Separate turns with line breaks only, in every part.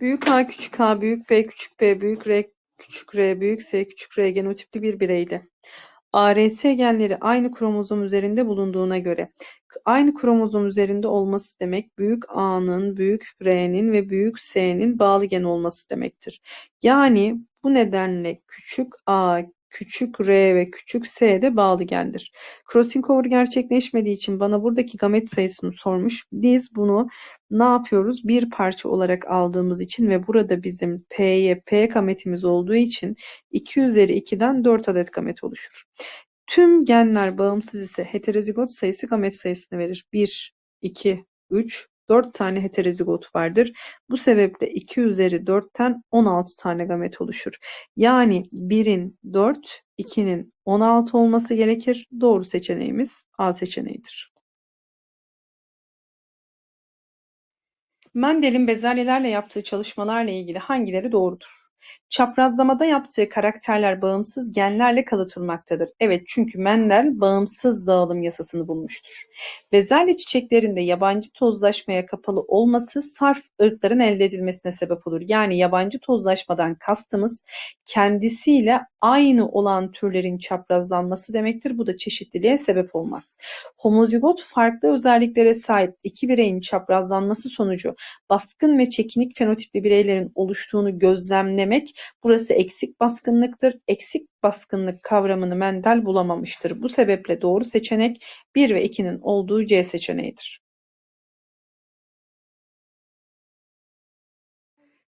Büyük A küçük a, büyük B küçük b, büyük R küçük r, büyük S küçük r genotipli bir bireydi. ARS genleri aynı kromozom üzerinde bulunduğuna göre aynı kromozom üzerinde olması demek büyük A'nın, büyük R'nin ve büyük S'nin bağlı gen olması demektir. Yani bu nedenle küçük A, küçük r ve küçük s de bağlı gendir. Crossing over gerçekleşmediği için bana buradaki gamet sayısını sormuş. Biz bunu ne yapıyoruz? Bir parça olarak aldığımız için ve burada bizim P'ye P gametimiz olduğu için 2 üzeri 2'den 4 adet gamet oluşur. Tüm genler bağımsız ise heterozigot sayısı gamet sayısını verir. 1, 2, 3, 4 tane heterozigot vardır. Bu sebeple 2 üzeri 4'ten 16 tane gamet oluşur. Yani 1'in 4, 2'nin 16 olması gerekir. Doğru seçeneğimiz A seçeneğidir. Mendel'in bezelyelerle yaptığı çalışmalarla ilgili hangileri doğrudur? Çaprazlamada yaptığı karakterler bağımsız genlerle kalıtılmaktadır. Evet çünkü Mendel bağımsız dağılım yasasını bulmuştur. Bezelye çiçeklerinde yabancı tozlaşmaya kapalı olması sarf ırkların elde edilmesine sebep olur. Yani yabancı tozlaşmadan kastımız kendisiyle aynı olan türlerin çaprazlanması demektir. Bu da çeşitliliğe sebep olmaz. Homozigot farklı özelliklere sahip iki bireyin çaprazlanması sonucu baskın ve çekinik fenotipli bireylerin oluştuğunu gözlemlemek burası eksik baskınlıktır. Eksik baskınlık kavramını Mendel bulamamıştır. Bu sebeple doğru seçenek 1 ve 2'nin olduğu C seçeneğidir.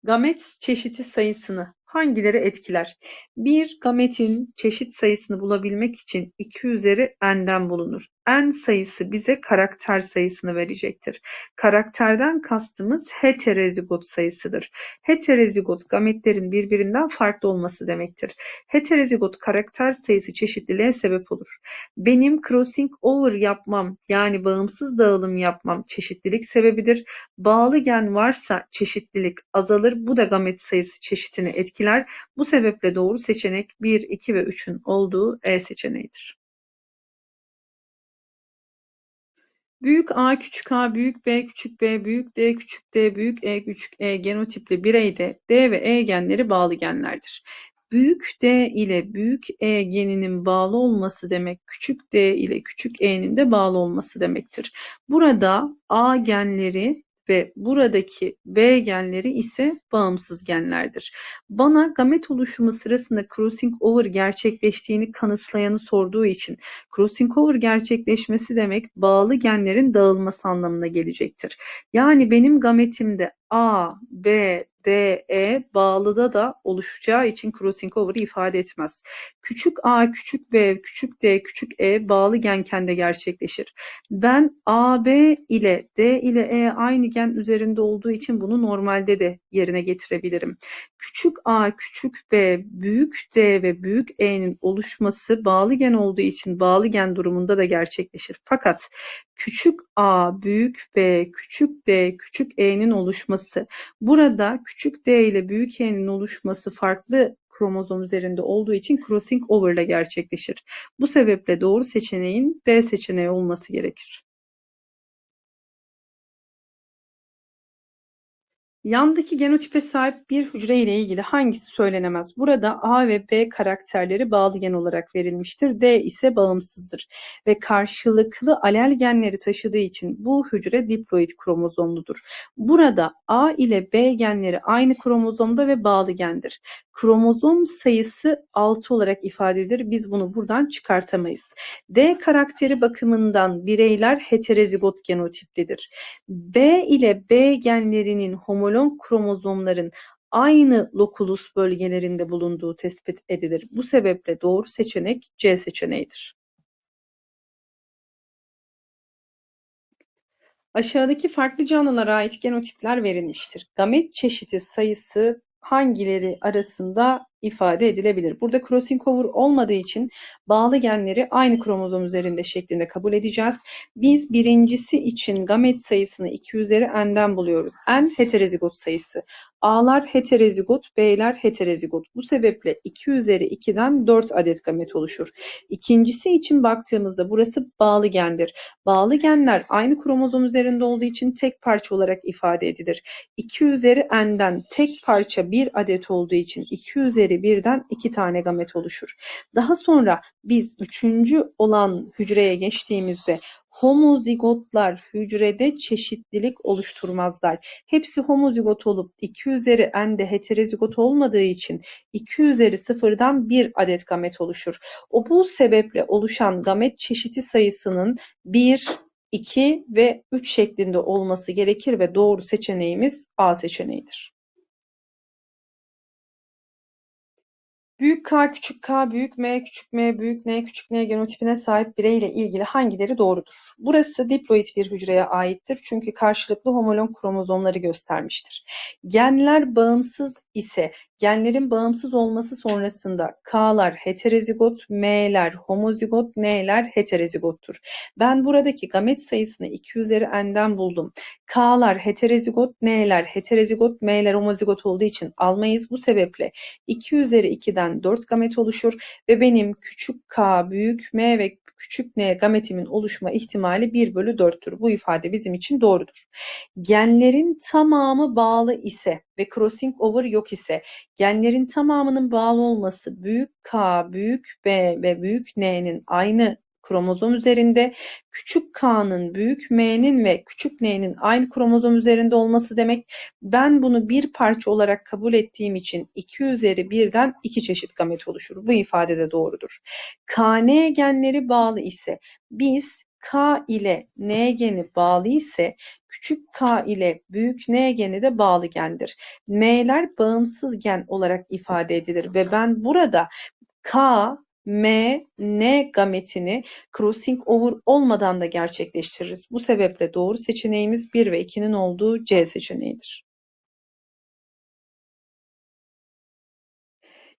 Gamet çeşiti sayısını hangileri etkiler? Bir gametin çeşit sayısını bulabilmek için 2 üzeri n'den bulunur. n sayısı bize karakter sayısını verecektir. Karakterden kastımız heterozigot sayısıdır. Heterozigot gametlerin birbirinden farklı olması demektir. Heterozigot karakter sayısı çeşitliliğe sebep olur. Benim crossing over yapmam yani bağımsız dağılım yapmam çeşitlilik sebebidir. Bağlı gen varsa çeşitlilik azalır. Bu da gamet sayısı çeşitini etkiler etkiler. Bu sebeple doğru seçenek 1, 2 ve 3'ün olduğu E seçeneğidir. Büyük A küçük a, büyük B küçük b, büyük D küçük d, büyük E küçük e genotipli bireyde D ve E genleri bağlı genlerdir. Büyük D ile büyük E geninin bağlı olması demek küçük D ile küçük E'nin de bağlı olması demektir. Burada A genleri ve buradaki B genleri ise bağımsız genlerdir. Bana gamet oluşumu sırasında crossing over gerçekleştiğini kanıtlayanı sorduğu için crossing over gerçekleşmesi demek bağlı genlerin dağılması anlamına gelecektir. Yani benim gametimde A, B, D, E bağlıda da oluşacağı için crossing over ifade etmez. Küçük a, küçük b, küçük d, küçük e bağlı genkende gerçekleşir. Ben a, b ile d ile e aynı gen üzerinde olduğu için bunu normalde de yerine getirebilirim. Küçük a, küçük b, büyük d ve büyük e'nin oluşması bağlı gen olduğu için bağlı gen durumunda da gerçekleşir. Fakat küçük a, büyük b, küçük d, küçük e'nin oluşması burada küçük d ile büyük e'nin oluşması farklı kromozom üzerinde olduğu için crossing over ile gerçekleşir. Bu sebeple doğru seçeneğin D seçeneği olması gerekir. Yandaki genotipe sahip bir hücre ile ilgili hangisi söylenemez? Burada A ve B karakterleri bağlı gen olarak verilmiştir. D ise bağımsızdır ve karşılıklı alel genleri taşıdığı için bu hücre diploid kromozomludur. Burada A ile B genleri aynı kromozomda ve bağlı gendir. Kromozom sayısı 6 olarak ifade edilir. Biz bunu buradan çıkartamayız. D karakteri bakımından bireyler heterozigot genotiplidir. B ile B genlerinin homolog homolog kromozomların aynı lokulus bölgelerinde bulunduğu tespit edilir. Bu sebeple doğru seçenek C seçeneğidir. Aşağıdaki farklı canlılara ait genotipler verilmiştir. Gamet çeşidi sayısı hangileri arasında ifade edilebilir. Burada crossing over olmadığı için bağlı genleri aynı kromozom üzerinde şeklinde kabul edeceğiz. Biz birincisi için gamet sayısını 2 üzeri n'den buluyoruz. N heterozigot sayısı. A'lar heterozigot, B'ler heterozigot. Bu sebeple 2 üzeri 2'den 4 adet gamet oluşur. İkincisi için baktığımızda burası bağlı gendir. Bağlı genler aynı kromozom üzerinde olduğu için tek parça olarak ifade edilir. 2 üzeri n'den tek parça bir adet olduğu için 2 üzeri birden 2 tane gamet oluşur. Daha sonra biz üçüncü olan hücreye geçtiğimizde homozigotlar hücrede çeşitlilik oluşturmazlar. Hepsi homozigot olup 2 üzeri n'de heterozigot olmadığı için 2 üzeri sıfırdan 1 adet gamet oluşur. O bu sebeple oluşan gamet çeşiti sayısının 1, 2 ve 3 şeklinde olması gerekir ve doğru seçeneğimiz A seçeneğidir. Büyük K küçük k büyük M küçük m büyük N küçük n genotipine sahip bireyle ilgili hangileri doğrudur? Burası diploid bir hücreye aittir çünkü karşılıklı homolog kromozomları göstermiştir. Genler bağımsız ise genlerin bağımsız olması sonrasında K'lar heterozigot, M'ler homozigot, N'ler heterozigottur. Ben buradaki gamet sayısını 2 üzeri n'den buldum. K'lar heterozigot, N'ler heterozigot, M'ler homozigot olduğu için almayız. Bu sebeple 2 üzeri 2'den 4 gamet oluşur ve benim küçük k, büyük m ve küçük n gametimin oluşma ihtimali 1 bölü 4'tür. Bu ifade bizim için doğrudur. Genlerin tamamı bağlı ise ve crossing over yok ise genlerin tamamının bağlı olması büyük K, büyük B ve büyük N'nin aynı kromozom üzerinde, küçük k'nın büyük m'nin ve küçük n'nin aynı kromozom üzerinde olması demek. Ben bunu bir parça olarak kabul ettiğim için 2 üzeri 1'den 2 çeşit gamet oluşur. Bu ifade de doğrudur. kn genleri bağlı ise biz K ile N geni bağlı ise küçük k ile büyük N geni de bağlı gendir. M'ler bağımsız gen olarak ifade edilir ve ben burada K, M, N gametini crossing over olmadan da gerçekleştiririz. Bu sebeple doğru seçeneğimiz 1 ve 2'nin olduğu C seçeneğidir.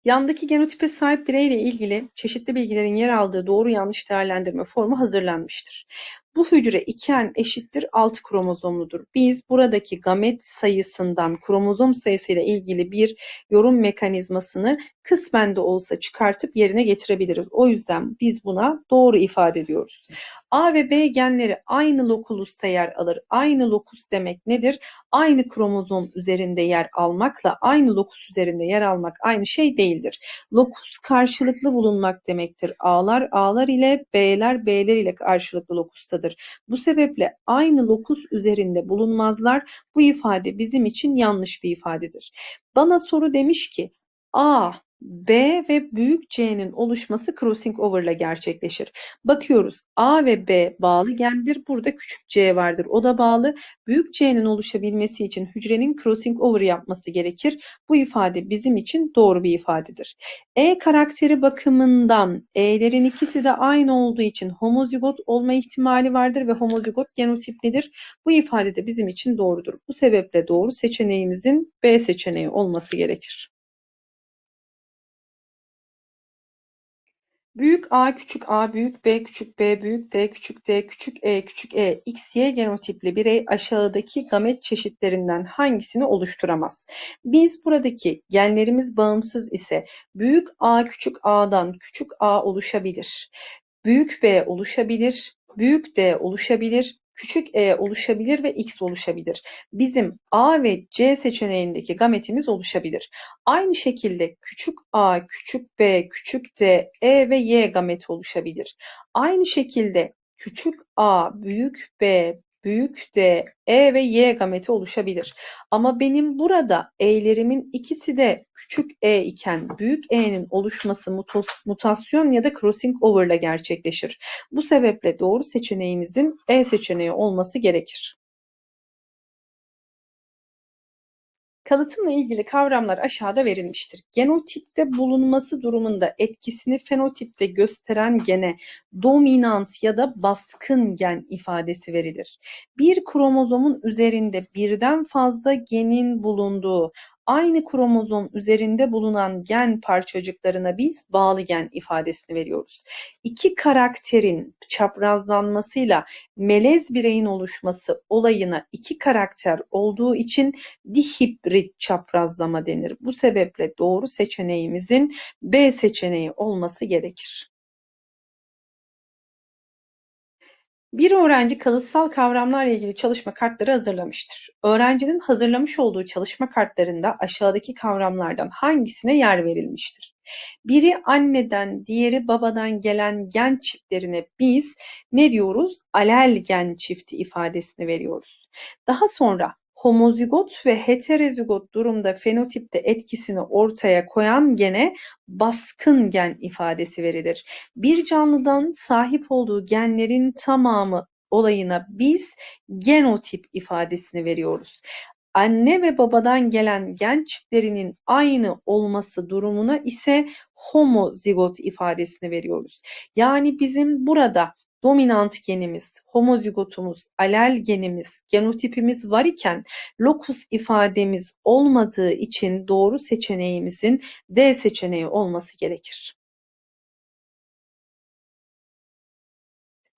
Yandaki genotipe sahip bireyle ilgili çeşitli bilgilerin yer aldığı doğru yanlış değerlendirme formu hazırlanmıştır. Bu hücre 2N eşittir 6 kromozomludur. Biz buradaki gamet sayısından kromozom sayısıyla ilgili bir yorum mekanizmasını kısmen de olsa çıkartıp yerine getirebiliriz. O yüzden biz buna doğru ifade ediyoruz. A ve B genleri aynı lokulusta yer alır. Aynı lokus demek nedir? Aynı kromozom üzerinde yer almakla aynı lokus üzerinde yer almak aynı şey değildir. Lokus karşılıklı bulunmak demektir. A'lar A'lar ile B'ler B'ler ile karşılıklı lokustadır. Bu sebeple aynı lokus üzerinde bulunmazlar. Bu ifade bizim için yanlış bir ifadedir. Bana soru demiş ki A B ve büyük C'nin oluşması crossing over ile gerçekleşir. Bakıyoruz A ve B bağlı gendir. Burada küçük C vardır. O da bağlı. Büyük C'nin oluşabilmesi için hücrenin crossing over yapması gerekir. Bu ifade bizim için doğru bir ifadedir. E karakteri bakımından E'lerin ikisi de aynı olduğu için homozigot olma ihtimali vardır ve homozigot genotiplidir. Bu ifade de bizim için doğrudur. Bu sebeple doğru seçeneğimizin B seçeneği olması gerekir. Büyük A küçük a büyük B küçük B büyük D küçük D küçük E küçük E XY genotipli birey aşağıdaki gamet çeşitlerinden hangisini oluşturamaz? Biz buradaki genlerimiz bağımsız ise büyük A küçük A'dan küçük A oluşabilir. Büyük B oluşabilir, büyük D oluşabilir, küçük e oluşabilir ve x oluşabilir. Bizim A ve C seçeneğindeki gametimiz oluşabilir. Aynı şekilde küçük a, küçük b, küçük d, e ve y gameti oluşabilir. Aynı şekilde küçük a, büyük b, büyük D, E ve Y gameti oluşabilir. Ama benim burada E'lerimin ikisi de küçük e iken büyük E'nin oluşması mutasyon ya da crossing over ile gerçekleşir. Bu sebeple doğru seçeneğimizin E seçeneği olması gerekir. Kalıtımla ilgili kavramlar aşağıda verilmiştir. Genotipte bulunması durumunda etkisini fenotipte gösteren gene dominant ya da baskın gen ifadesi verilir. Bir kromozomun üzerinde birden fazla genin bulunduğu aynı kromozom üzerinde bulunan gen parçacıklarına biz bağlı gen ifadesini veriyoruz. İki karakterin çaprazlanmasıyla melez bireyin oluşması olayına iki karakter olduğu için dihibrit çaprazlama denir. Bu sebeple doğru seçeneğimizin B seçeneği olması gerekir. Bir öğrenci kalıtsal kavramlarla ilgili çalışma kartları hazırlamıştır. Öğrencinin hazırlamış olduğu çalışma kartlarında aşağıdaki kavramlardan hangisine yer verilmiştir? Biri anneden, diğeri babadan gelen gen çiftlerine biz ne diyoruz? Alel gen çifti ifadesini veriyoruz. Daha sonra homozigot ve heterozigot durumda fenotipte etkisini ortaya koyan gene baskın gen ifadesi verilir. Bir canlıdan sahip olduğu genlerin tamamı olayına biz genotip ifadesini veriyoruz. Anne ve babadan gelen gen çiftlerinin aynı olması durumuna ise homozigot ifadesini veriyoruz. Yani bizim burada dominant genimiz, homozigotumuz, alel genimiz, genotipimiz var iken lokus ifademiz olmadığı için doğru seçeneğimizin D seçeneği olması gerekir.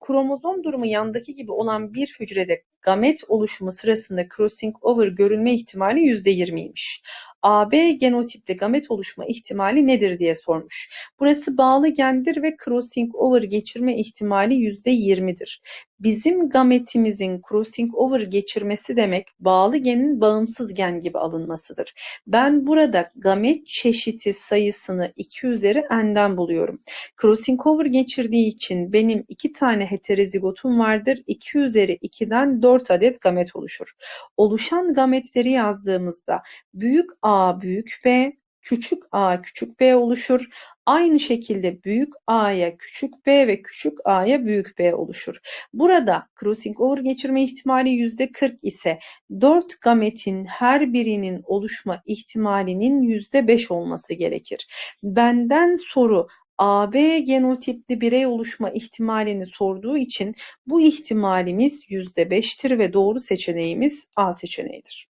Kromozom durumu yandaki gibi olan bir hücrede gamet oluşumu sırasında crossing over görülme ihtimali %20'ymiş. AB genotipte gamet oluşma ihtimali nedir diye sormuş. Burası bağlı gendir ve crossing over geçirme ihtimali %20'dir. Bizim gametimizin crossing over geçirmesi demek bağlı genin bağımsız gen gibi alınmasıdır. Ben burada gamet çeşiti sayısını 2 üzeri n'den buluyorum. Crossing over geçirdiği için benim iki tane heterozigotum vardır. 2 üzeri 2'den 4 adet gamet oluşur. Oluşan gametleri yazdığımızda büyük A büyük B, küçük a küçük b oluşur. Aynı şekilde büyük a'ya küçük b ve küçük a'ya büyük b oluşur. Burada crossing over geçirme ihtimali %40 ise 4 gametin her birinin oluşma ihtimalinin %5 olması gerekir. Benden soru AB genotipli birey oluşma ihtimalini sorduğu için bu ihtimalimiz %5'tir ve doğru seçeneğimiz A seçeneğidir.